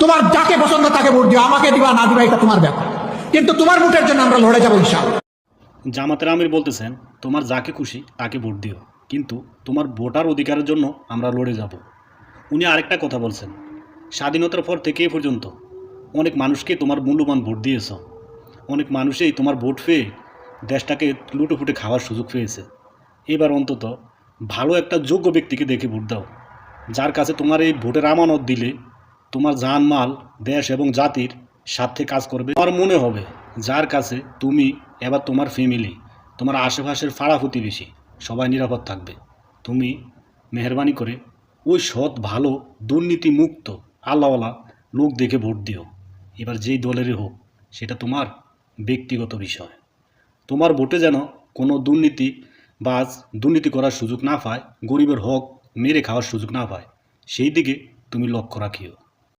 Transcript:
তোমার যাকে পছন্দ তাকে ভোট দিও, আমাকে দিবা, না দিবা, এটা তোমার ব্যাপার। কিন্তু তোমার ভোটের জন্য আমরা লড়ে যাব ইনশাআল্লাহ। জামাতের আমির বলতেছেন, তোমার যাকে খুশি তাকে ভোট দিও, কিন্তু তোমার ভোটার অধিকারের জন্য আমরা লড়ে যাব। উনি আরেকটা কথা বলছেন, স্বাধীনতার পর থেকে এ পর্যন্ত অনেক মানুষকে তোমার মূল্যবান ভোট দিয়েছ। অনেক মানুষেই তোমার ভোট পেয়ে দেশটাকে লুটোফুটে খাওয়ার সুযোগ পেয়েছে। এবার অন্তত ভালো একটা যোগ্য ব্যক্তিকে দেখে ভোট দাও, যার কাছে তোমার এই ভোটের আমানত দিলে তোমার জানমাল, দেশ এবং জাতির স্বার্থে কাজ করবে। আমার মনে হবে, যার কাছে তুমি, এবার তোমার ফ্যামিলি তোমার আশেপাশের পাড়া প্রতিবেশী, সবাই নিরাপদ থাকবে। তুমি মেহরবানি করে ওই সৎ, ভালো দুর্নীতি মুক্ত আল্লাহওয়ালা লোক দেখে ভোট দিও। এবার যেই দলেরই হোক, সেটা তোমার ব্যক্তিগত বিষয়। তোমার ভোটে যেন কোনো দুর্নীতি বাজ দুর্নীতি করার সুযোগ না পায়, গরিবের হক মেরে খাওয়ার সুযোগ না পায় সেই দিকে তুমি লক্ষ্য রাখিও।